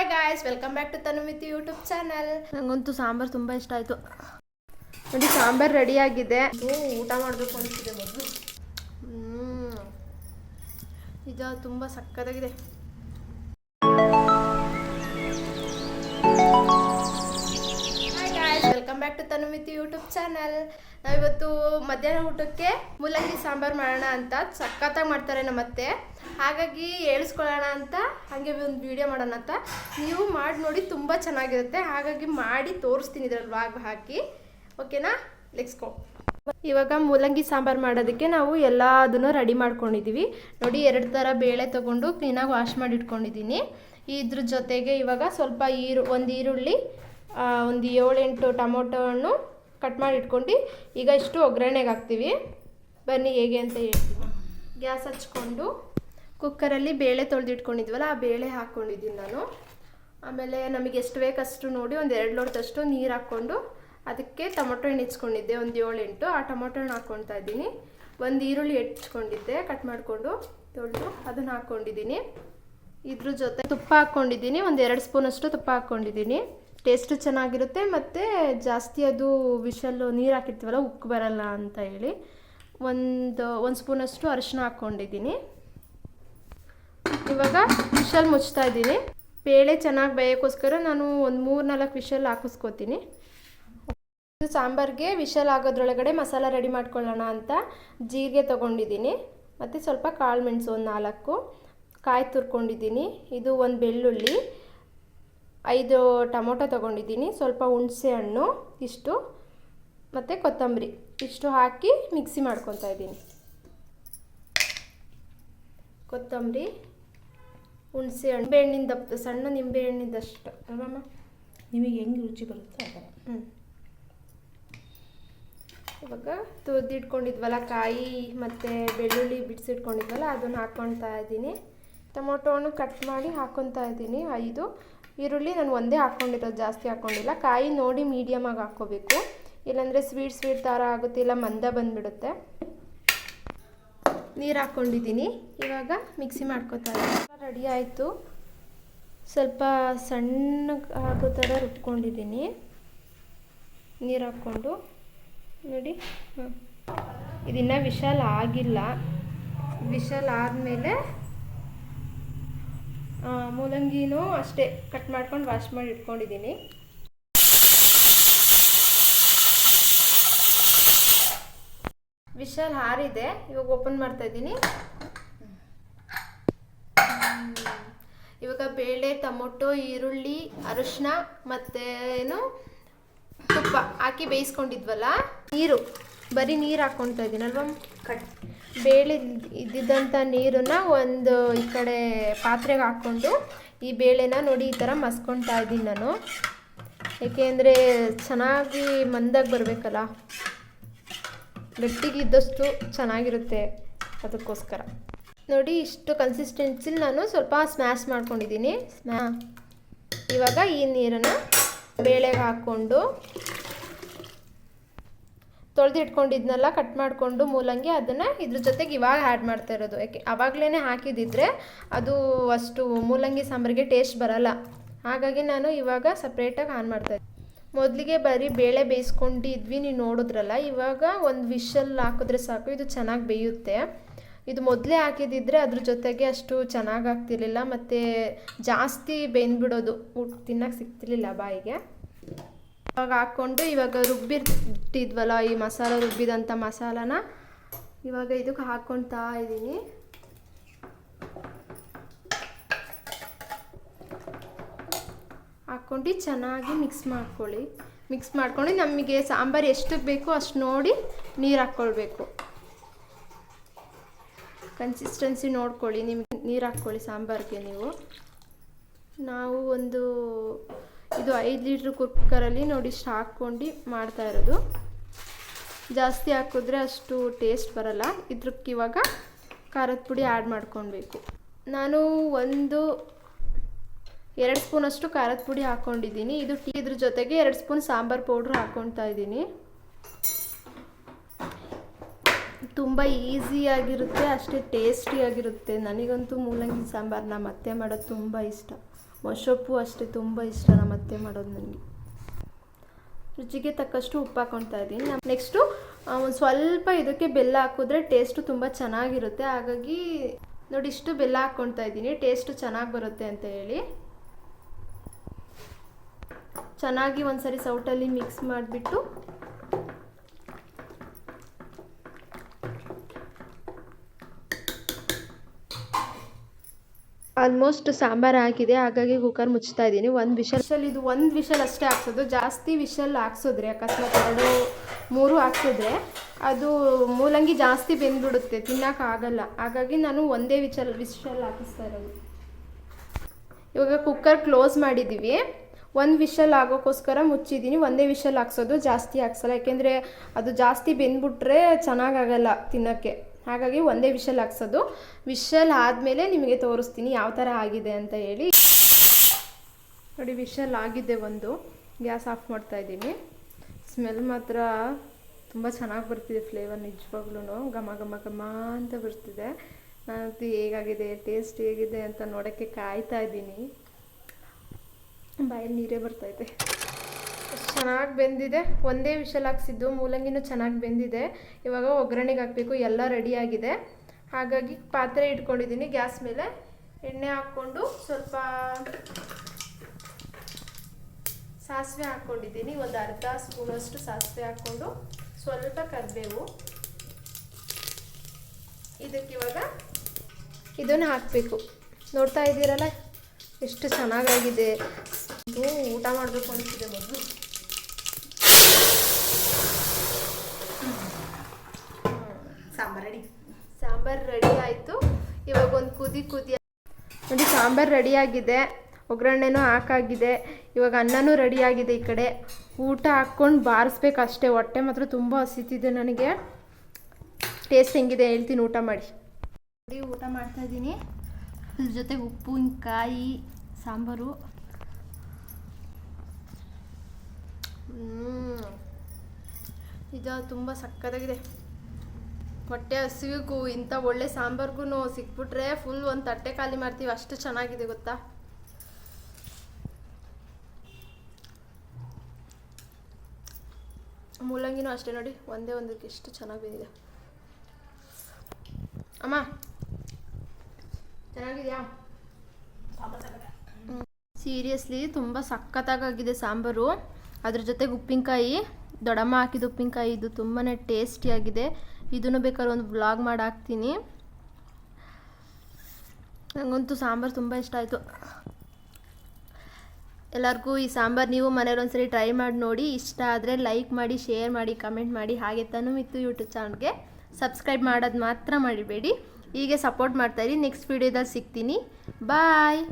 Hi guys welcome back to Tanumiti YouTube channel ನಂಗಂತೂ ಸಾಂಬಾರ್ ತುಂಬ ಇಷ್ಟ ಆಯಿತು. ನೋಡಿ ಸಾಂಬಾರ್ ರೆಡಿ ಆಗಿದೆ. ಊಟ ಮಾಡಬೇಕು ಅನಿಸ್ತಿದೆ ಮೊದಲು. ಇದು ತುಂಬ ಸಕ್ಕತ್ತಾಗಿದೆ. Welcome back to Tanumiti YouTube channel ನಾವಿವತ್ತು ಮಧ್ಯಾಹ್ನ ಊಟಕ್ಕೆ ಮೂಲಂಗಿ ಸಾಂಬಾರು ಮಾಡೋಣ ಅಂತ ಸಖತ್ತಾಗಿ ಮಾಡ್ತಾರೆ ನಮ್ಮ ಅತ್ತೆ ಹಾಗಾಗಿ ಹೇಳಿಸ್ಕೊಳ್ಳೋಣ ಅಂತ, ಹಾಗೆ ಒಂದು ವಿಡಿಯೋ ಮಾಡೋಣ ಅಂತ. ನೀವು ಮಾಡಿ ನೋಡಿ ತುಂಬ ಚೆನ್ನಾಗಿರುತ್ತೆ. ಹಾಗಾಗಿ ಮಾಡಿ ತೋರಿಸ್ತೀನಿ ಇದ್ರಲ್ಲಿ ವಾಗ್ ಹಾಕಿ. ಓಕೆನಾ ಲೆಕ್ಸ್ಕೋ ಇವಾಗ ಮೂಲಂಗಿ ಸಾಂಬಾರು ಮಾಡೋದಕ್ಕೆ ನಾವು ಎಲ್ಲದನ್ನು ರೆಡಿ ಮಾಡ್ಕೊಂಡಿದ್ದೀವಿ ನೋಡಿ, ಎರಡು ಥರ ಬೇಳೆ ತೊಗೊಂಡು ಕ್ಲೀನಾಗಿ ವಾಶ್ ಮಾಡಿ ಇಟ್ಕೊಂಡಿದ್ದೀನಿ ಇದ್ರ ಜೊತೆಗೆ ಇವಾಗ ಸ್ವಲ್ಪ ಈರು, ಒಂದು ಈರುಳ್ಳಿ ಒಂದು ಏಳೆಂಟು ಟೊಮೊಟೊ ಹಣ್ಣು ಕಟ್ ಮಾಡಿ ಇಟ್ಕೊಂಡು ಈಗ ಇಷ್ಟು ಒಗ್ಗರಣೆಗೆ ಹಾಕ್ತೀವಿ. ಬನ್ನಿ ಹೇಗೆ ಅಂತ ಹೇಳ್ತೀವಿ ಗ್ಯಾಸ್ ಹಚ್ಕೊಂಡು ಕುಕ್ಕರಲ್ಲಿ ಬೇಳೆ ತೊಳೆದಿಟ್ಕೊಂಡಿದ್ವಲ್ಲ, ಆ ಬೇಳೆ ಹಾಕ್ಕೊಂಡಿದ್ದೀನಿ ನಾನು. ಆಮೇಲೆ ನಮಗೆ ಎಷ್ಟು ಬೇಕಷ್ಟು ನೋಡಿ ಒಂದು ಎರಡು ಲೋಟದಷ್ಟು ನೀರು ಹಾಕ್ಕೊಂಡು ಅದಕ್ಕೆ ಟೊಮೊಟೊ ಹಣ್ಣು ಹೆಚ್ಕೊಂಡಿದ್ದೆ ಒಂದು ಏಳೆಂಟು. ಆ ಟೊಮೊಟೊ ಹಣ್ಣು ಹಾಕ್ಕೊಳ್ತಾ ಇದ್ದೀನಿ. ಒಂದು ಈರುಳ್ಳಿ ಹೆಚ್ಕೊಂಡಿದ್ದೆ ಕಟ್ ಮಾಡಿಕೊಂಡು ತೊಳೆದು ಅದನ್ನು ಹಾಕ್ಕೊಂಡಿದ್ದೀನಿ. ಇದ್ರ ಜೊತೆ ತುಪ್ಪ ಹಾಕ್ಕೊಂಡಿದ್ದೀನಿ, ಒಂದು ಎರಡು ಸ್ಪೂನಷ್ಟು ತುಪ್ಪ ಹಾಕ್ಕೊಂಡಿದ್ದೀನಿ. ಟೇಸ್ಟು ಚೆನ್ನಾಗಿರುತ್ತೆ ಮತ್ತು ಜಾಸ್ತಿ ಅದು ವಿಷಲ್ಲು ನೀರು ಹಾಕಿರ್ತೀವಲ್ಲ ಉಕ್ಕು ಬರಲ್ಲ ಅಂತ ಹೇಳಿ ಒಂದು ಒಂದು ಸ್ಪೂನಷ್ಟು ಅರಿಶಿನ ಹಾಕ್ಕೊಂಡಿದ್ದೀನಿ. ಇವಾಗ ವಿಷಲ್ ಮುಚ್ತಾ ಇದ್ದೀನಿ. ಬೇಳೆ ಚೆನ್ನಾಗಿ ಬೇಯೋಕ್ಕೋಸ್ಕರ ನಾನು ಒಂದು ಮೂರು ನಾಲ್ಕು ವಿಷಲ್ ಹಾಕಿಸ್ಕೋತೀನಿ. ಇದು ಸಾಂಬಾರಿಗೆ ವಿಷಲ್ ಆಗೋದ್ರೊಳಗಡೆ ಮಸಾಲ ರೆಡಿ ಮಾಡ್ಕೊಳ್ಳೋಣ ಅಂತ ಜೀರಿಗೆ ತೊಗೊಂಡಿದ್ದೀನಿ. ಮತ್ತು ಸ್ವಲ್ಪ ಕಾಳು ಮೆಣಸು ಒಂದು ನಾಲ್ಕು. ಕಾಯಿ ತುರ್ಕೊಂಡಿದ್ದೀನಿ. ಇದು ಒಂದು ಬೆಳ್ಳುಳ್ಳಿ. ಐದು ಟೊಮೊಟೊ ತೊಗೊಂಡಿದ್ದೀನಿ. ಸ್ವಲ್ಪ ಹುಣಸೆ ಹಣ್ಣು ಇಷ್ಟು ಮತ್ತು ಕೊತ್ತಂಬರಿ. ಇಷ್ಟು ಹಾಕಿ ಮಿಕ್ಸಿ ಮಾಡ್ಕೊತಾ ಇದ್ದೀನಿ. ಕೊತ್ತಂಬರಿ ಹುಣಸೆ ಹಣ್ಣು ದಪ್ಪ ಸಣ್ಣ ನಿಂಬೆಹಣ್ಣಿಂದಷ್ಟು. ಅಲ್ವಮ್ಮ? ನಿಮಗೆ ಹೆಂಗೆ ರುಚಿ ಬರುತ್ತೆ ಆ ಥರ. ಹ್ಞೂ ಇವಾಗ ತುರಿದಿಟ್ಕೊಂಡಿದ್ವಲ್ಲ ಕಾಯಿ ಮತ್ತು ಬೆಳ್ಳುಳ್ಳಿ ಬಿಡಿಸಿಟ್ಕೊಂಡಿದ್ವಲ್ಲ ಅದನ್ನು ಹಾಕ್ಕೊತಾ ಇದ್ದೀನಿ. ಟೊಮೊಟೊ ಹಣ್ಣು ಕಟ್ ಮಾಡಿ ಹಾಕ್ಕೊತಾ ಇದ್ದೀನಿ ಐದು. ಈರುಳ್ಳಿ ನಾನು ಒಂದೇ ಹಾಕ್ಕೊಂಡಿರೋದು, ಜಾಸ್ತಿ ಹಾಕ್ಕೊಂಡಿಲ್ಲ. ಕಾಯಿ ನೋಡಿ ಮೀಡಿಯಮಾಗಿ ಹಾಕ್ಕೋಬೇಕು. ಇಲ್ಲಾಂದರೆ ಸ್ವೀಟ್ ಸ್ವೀಟ್ ಥರ ಆಗುತ್ತೆ, ಇಲ್ಲ ಮಂದ ಬಂದುಬಿಡುತ್ತೆ. ನೀರು ಹಾಕ್ಕೊಂಡಿದ್ದೀನಿ. ಇವಾಗ ಮಿಕ್ಸಿ ಮಾಡ್ಕೋತಾರೆ ರೆಡಿ ಆಯಿತು. ಸ್ವಲ್ಪ ಸಣ್ಣ ಆಗೋ ಥರ ರುಬ್ಕೊಂಡಿದ್ದೀನಿ. ನೀರು ಹಾಕ್ಕೊಂಡು. ನೋಡಿ. ಹಾಂ ಇದನ್ನು ವಿಶಾಲ್ ಆಗಿಲ್ಲ. ವಿಶಾಲ್ ಆದಮೇಲೆ ಮೂಲಂಗಿನೂ ಅಷ್ಟೇ ಕಟ್ ಮಾಡ್ಕೊಂಡು ವಾಶ್ ಮಾಡಿ ಇಟ್ಕೊಂಡಿದ್ದೀನಿ. ವಿಶಾಲ್ ಹಾರಿದೆ, ಇವಾಗ ಓಪನ್ ಮಾಡ್ತಾ ಇದ್ದೀನಿ. ಇವಾಗ ಬೇಳೆ, ಟೊಮೊಟೊ, ಈರುಳ್ಳಿ ಅರಿಶಿನ ಮತ್ತು ಏನು, ತುಪ್ಪ ಹಾಕಿ ಬೇಯಿಸ್ಕೊಂಡಿದ್ವಲ್ಲ? ನೀರು, ಬರೀ ನೀರು ಹಾಕ್ಕೊಳ್ತಾ ಇದ್ದೀನಲ್ವ ಕಟ್. ಬೇಳೆ ಇದ್ದಿದ್ದಂಥ ನೀರನ್ನು ಒಂದು ಈ ಕಡೆ ಪಾತ್ರೆಗೆ ಹಾಕ್ಕೊಂಡು ಈ ಬೇಳೆನ ನೋಡಿ ಈ ಥರ ಮಸ್ಕೊತಾ ಇದ್ದೀನಿ ನಾನು. ಏಕೆಂದರೆ ಚೆನ್ನಾಗಿ ಮಂದಾಗಿ ಬರಬೇಕಲ್ಲ? ಗಟ್ಟಿಗಿದ್ದಷ್ಟು ಚೆನ್ನಾಗಿರುತ್ತೆ ಅದಕ್ಕೋಸ್ಕರ. ನೋಡಿ ಇಷ್ಟು ಕನ್ಸಿಸ್ಟೆನ್ಸಿಲಿ ನಾನು ಸ್ವಲ್ಪ ಸ್ಮ್ಯಾಶ್ ಮಾಡ್ಕೊಂಡಿದ್ದೀನಿ. ಸ್ಮ್ಯಾ ಇವಾಗ ಈ ನೀರನ್ನು ಬೇಳೆಗೆ ಹಾಕ್ಕೊಂಡು ತೊಳೆದು ಇಟ್ಕೊಂಡಿದ್ನೆಲ್ಲ ಕಟ್ ಮಾಡಿಕೊಂಡು ಮೂಲಂಗಿ ಅದನ್ನು ಇದ್ರ ಜೊತೆಗೆ ಇವಾಗ ಆ್ಯಡ್ ಮಾಡ್ತಾ ಇರೋದು. ಯಾಕೆ ಆವಾಗಲೇ ಹಾಕಿದ್ದಿದ್ರೆ ಅದು ಅಷ್ಟು ಮೂಲಂಗಿ ಸಾಂಬಾರಿಗೆ ಟೇಸ್ಟ್ ಬರಲ್ಲ. ಹಾಗಾಗಿ ನಾನು ಇವಾಗ ಸಪ್ರೇಟಾಗಿ ಆನ್ ಮಾಡ್ತಾ ಇದ್ದೆ. ಮೊದಲಿಗೆ ಬರೀ ಬೇಳೆ ಬೇಯಿಸ್ಕೊಂಡಿದ್ವಿ ನೀವು ನೋಡಿದ್ರಲ್ಲ, ಇವಾಗ ಒಂದು ವಿಷಲ್ ಹಾಕಿದ್ರೆ ಸಾಕು, ಇದು ಚೆನ್ನಾಗಿ ಬೇಯುತ್ತೆ. ಇದು ಮೊದಲೇ ಹಾಕಿದಿದ್ರೆ ಅದ್ರ ಜೊತೆಗೆ ಅಷ್ಟು ಚೆನ್ನಾಗಿ ಆಗ್ತಿರ್ಲಿಲ್ಲ, ಮತ್ತು ಜಾಸ್ತಿ ಬೆಂದ್ಬಿಡೋದು. ಊಟ ತಿನ್ನಕ್ಕೆ ಸಿಗ್ತಿರ್ಲಿಲ್ಲ ಬಾಯಿಗೆ. ಇವಾಗ ಹಾಕ್ಕೊಂಡು ಇವಾಗ ರುಬ್ಬಿರ್ತಿದ್ವಲ್ಲ ಈ ಮಸಾಲ, ರುಬ್ಬಿದಂಥ ಮಸಾಲನ? ಇವಾಗ ಇದಕ್ಕೆ ಹಾಕ್ಕೊಳ್ತಾ ಇದ್ದೀನಿ. ಹಾಕ್ಕೊಂಡು ಚೆನ್ನಾಗಿ ಮಿಕ್ಸ್ ಮಾಡ್ಕೊಳ್ಳಿ. ಮಿಕ್ಸ್ ಮಾಡ್ಕೊಂಡು ನಮಗೆ ಸಾಂಬಾರು ಎಷ್ಟು ಬೇಕೋ ಅಷ್ಟು ನೋಡಿ ನೀರು ಹಾಕ್ಕೊಳ್ಬೇಕು. ಕನ್ಸಿಸ್ಟೆನ್ಸಿ ನೋಡ್ಕೊಳ್ಳಿ, ನಿಮಗೆ ನೀರು ಹಾಕ್ಕೊಳ್ಳಿ ಸಾಂಬಾರಿಗೆ ನೀವು. ನಾವು ಒಂದು ಇದು ಐದು ಲೀಟ್ರ್ ಕುಕ್ಕರಲ್ಲಿ ನೋಡಿ ಇಷ್ಟು ಹಾಕ್ಕೊಂಡು ಮಾಡ್ತಾ ಇರೋದು. ಜಾಸ್ತಿ ಹಾಕಿದ್ರೆ ಅಷ್ಟು ಟೇಸ್ಟ್ ಬರಲ್ಲ. ಇದಕ್ಕೆ ಇವಾಗ ಖಾರದ ಪುಡಿ ಆ್ಯಡ್ ಮಾಡ್ಕೊಳ್ಬೇಕು. ನಾನು ಒಂದು ಎರಡು ಸ್ಪೂನಷ್ಟು ಖಾರದ ಪುಡಿ ಹಾಕ್ಕೊಂಡಿದ್ದೀನಿ ಇದು ಟೀ ಇದ್ರ ಜೊತೆಗೆ ಎರಡು ಸ್ಪೂನ್ ಸಾಂಬಾರು ಪೌಡ್ರ್ ಹಾಕ್ಕೊಳ್ತಾ ಇದ್ದೀನಿ. ತುಂಬ ಈಸಿಯಾಗಿರುತ್ತೆ ಅಷ್ಟೇ ಟೇಸ್ಟಿಯಾಗಿರುತ್ತೆ ನನಗಂತೂ ಮೂಲಂಗಿ ಸಾಂಬಾರು ಮತ್ತೆ ಮಾಡೋದು ತುಂಬ ಇಷ್ಟ. ಮೊಸೊಪ್ಪು ಅಷ್ಟೇ ತುಂಬ ಇಷ್ಟ, ನಮ್ಮ ಅತ್ತೆ ಮಾಡೋದು ನನಗೆ. ರುಚಿಗೆ ತಕ್ಕಷ್ಟು ಉಪ್ಪು ಹಾಕೊಳ್ತಾ ಇದ್ದೀನಿ. ನೆಕ್ಸ್ಟು ಒಂದು ಸ್ವಲ್ಪ ಇದಕ್ಕೆ ಬೆಲ್ಲ ಹಾಕಿದ್ರೆ ಟೇಸ್ಟು ತುಂಬ ಚೆನ್ನಾಗಿರುತ್ತೆ. ಹಾಗಾಗಿ ನೋಡಿ, ಇಷ್ಟು ಬೆಲ್ಲ ಹಾಕ್ಕೊಳ್ತಾ ಇದ್ದೀನಿ. ಟೇಸ್ಟು ಚೆನ್ನಾಗಿ ಬರುತ್ತೆ ಅಂತ ಹೇಳಿ. ಚೆನ್ನಾಗಿ ಒಂದ್ಸರಿ ಸೌಟಲ್ಲಿ ಮಿಕ್ಸ್ ಮಾಡಿಬಿಟ್ಟು ಆಲ್ಮೋಸ್ಟ್ ಸಾಂಬಾರು ಆಗಿದೆ ಹಾಗಾಗಿ ಕುಕ್ಕರ್ ಮುಚ್ತಾ ಇದ್ದೀನಿ. ಒಂದು ವಿಷಲ್ ಇದು ಒಂದು ವಿಷಲ್ ಅಷ್ಟೇ ಹಾಕ್ಸೋದು. ಜಾಸ್ತಿ ವಿಷಲ್ ಹಾಕ್ಸಿದ್ರೆ, ಅಕಸ್ಮಾತ್ ಎರಡು, ಮೂರು ಹಾಕ್ಸಿದ್ರೆ ಅದು ಮೂಲಂಗಿ ಜಾಸ್ತಿ ಬೆಂದ್ಬಿಡುತ್ತೆ. ತಿನ್ನೋಕ್ಕಾಗಲ್ಲ ಹಾಗಾಗಿ ನಾನು ಒಂದೇ ವಿಷಲ್ ವಿಷಲ್ ಹಾಕಿಸ್ತಾ ಇರೋದು. ಇವಾಗ ಕುಕ್ಕರ್ ಕ್ಲೋಸ್ ಮಾಡಿದ್ದೀವಿ ಒಂದು ವಿಷಲ್ ಆಗೋಕ್ಕೋಸ್ಕರ ಮುಚ್ಚಿದ್ದೀನಿ ಒಂದೇ ವಿಷಲ್ ಹಾಕ್ಸೋದು ಜಾಸ್ತಿ ಹಾಕ್ಸಲ್ಲ. ಯಾಕೆಂದರೆ ಅದು ಜಾಸ್ತಿ ಬೆಂದ್ಬಿಟ್ರೆ ಚೆನ್ನಾಗಾಗಲ್ಲ ತಿನ್ನೋಕ್ಕೆ. ಹಾಗಾಗಿ ಒಂದೇ ವಿಷಲ್ ಹಾಕ್ಸೋದು. ವಿಷಲ್ ಆದಮೇಲೆ ನಿಮಗೆ ತೋರಿಸ್ತೀನಿ ಯಾವ ಥರ ಆಗಿದೆ ಅಂತ ಹೇಳಿ. ನೋಡಿ, ವಿಷಲ್ ಆಗಿದೆ ಒಂದು. ಗ್ಯಾಸ್ ಆಫ್ ಮಾಡ್ತಾ ಇದ್ದೀನಿ. ಸ್ಮೆಲ್ ಮಾತ್ರ ತುಂಬ ಚೆನ್ನಾಗಿ ಬರ್ತಿದೆ ಫ್ಲೇವರ್ ನಿಜವಾಗ್ಲೂ ಘಮ ಘಮ ಘಮ ಅಂತ ಬರ್ತಿದೆ. ನಾನಂತೂ ಹೇಗಾಗಿದೆ, ಟೇಸ್ಟ್ ಹೇಗಿದೆ ಅಂತ ನೋಡೋಕ್ಕೆ ಕಾಯ್ತಾ ಇದ್ದೀನಿ. ಬಾಯಲ್ಲಿ ನೀರೇ ಬರ್ತೈತೆ ಚೆನ್ನಾಗಿ ಬೆಂದಿದೆ. ಒಂದೇ ವಿಷಲ್ ಹಾಕ್ಸಿದ್ದು ಮೂಲಂಗಿನೂ ಚೆನ್ನಾಗಿ ಬೆಂದಿದೆ. ಇವಾಗ ಒಗ್ಗರಣೆಗೆ ಹಾಕಬೇಕು, ಎಲ್ಲ ರೆಡಿಯಾಗಿದೆ ಹಾಗಾಗಿ ಪಾತ್ರೆ ಇಟ್ಕೊಂಡಿದ್ದೀನಿ ಗ್ಯಾಸ್ ಮೇಲೆ ಎಣ್ಣೆ ಹಾಕ್ಕೊಂಡು ಸ್ವಲ್ಪ ಸಾಸಿವೆ ಹಾಕ್ಕೊಂಡಿದ್ದೀನಿ ಒಂದು ಅರ್ಧ ಸ್ಪೂನಷ್ಟು ಸಾಸಿವೆ ಹಾಕ್ಕೊಂಡು ಸ್ವಲ್ಪ ಕರಿಬೇವು. ಇದಕ್ಕೆ ಇವಾಗ ಇದನ್ನು ಹಾಕಬೇಕು. ನೋಡ್ತಾ ಇದ್ದೀರಲ್ಲ? ಎಷ್ಟು ಚೆನ್ನಾಗಾಗಿದೆ. ಊಟ ಮಾಡಬೇಕು ಅನಿಸಿದೆ ಮೊದಲು ಸಾಂಬಾರು ರೆಡಿ ಸಾಂಬಾರು ರೆಡಿ ಆಯಿತು. ಇವಾಗ ಒಂದು ಕುದಿ ಕುದಿ ನೋಡಿ ಸಾಂಬಾರು ರೆಡಿಯಾಗಿದೆ ಒಗ್ಗರಣೆನೂ ಹಾಕಾಗಿದೆ. ಇವಾಗ ಅನ್ನನೂ ರೆಡಿಯಾಗಿದೆ ಈ ಕಡೆ. ಊಟ ಹಾಕ್ಕೊಂಡು ಬಾರಿಸ್ಬೇಕು ಅಷ್ಟೇ. ಹೊಟ್ಟೆ ಮಾತ್ರ ತುಂಬ ಹಸಿತಿದೆ ನನಗೆ. ಟೇಸ್ಟ್ ಹೆಂಗಿದೆ ಹೇಳ್ತೀನಿ ಊಟ ಮಾಡಿ. ನೋಡಿ ಊಟ ಮಾಡ್ತಾ ಇದ್ದೀನಿ. ಅದ್ರ ಉಪ್ಪು ಕಾಯಿ ಸಾಂಬಾರು. ಇದು ತುಂಬ ಸಕ್ಕತ್ತಾಗಿದೆ. ಹೊಟ್ಟೆ ಹಸಿವಿಗೂ ಇಂಥ ಒಳ್ಳೆ ಸಾಂಬಾರ್ಗೂ ಸಿಕ್ಬಿಟ್ರೆ ಫುಲ್ ಒಂದು ತಟ್ಟೆ ಖಾಲಿ ಮಾಡ್ತೀವಿ. ಅಷ್ಟು ಚೆನ್ನಾಗಿದೆ, ಗೊತ್ತಾ? ಮೂಲಂಗಿನೂ ಅಷ್ಟೇ ನೋಡಿ. ಒಂದೇ ಒಂದಕ್ಕೆ ಎಷ್ಟು ಚೆನ್ನಾಗಿ ಬಂದಿದೆ. ಅಮ್ಮ, ಚೆನ್ನಾಗಿದೆಯಾ? ಸೀರಿಯಸ್ಲಿ ತುಂಬ ಸಖತ್ತಾಗಿದೆ ಸಾಂಬಾರು. ಅದ್ರ ಜೊತೆಗೆ ಉಪ್ಪಿನಕಾಯಿ ದೊಡಮ್ಮ ಹಾಕಿದ ಉಪ್ಪಿನಕಾಯಿ, ಇದು ತುಂಬಾ ಟೇಸ್ಟಿಯಾಗಿದೆ ಇದನ್ನು ಬೇಕಾದ್ರೆ ಒಂದು ಬ್ಲಾಗ್ ಮಾಡಿ ಹಾಕ್ತೀನಿ. ನನಗಂತೂ ಸಾಂಬಾರು ತುಂಬ ಇಷ್ಟ ಆಯಿತು. ಎಲ್ಲರಿಗೂ ಈ ಸಾಂಬಾರು ನೀವು ಮನೇಲಿ ಒಂದ್ಸರಿ ಟ್ರೈ ಮಾಡಿ ನೋಡಿ. ಇಷ್ಟ ಆದರೆ ಲೈಕ್ ಮಾಡಿ ಶೇರ್ ಮಾಡಿ ಕಮೆಂಟ್ ಮಾಡಿ. ಹಾಗೆ ತಾನು ಇತ್ತು ಯೂಟ್ಯೂಬ್ ಚಾನಲ್ಗೆ ಸಬ್ಸ್ಕ್ರೈಬ್ ಮಾಡೋದು ಮಾತ್ರ ಮಾಡಿಬೇಡಿ ಹೀಗೆ ಸಪೋರ್ಟ್ ಮಾಡ್ತಾಯಿರಿ ನೆಕ್ಸ್ಟ್ ವೀಡಿಯೋದಲ್ಲಿ ಸಿಗ್ತೀನಿ. ಬಾಯ್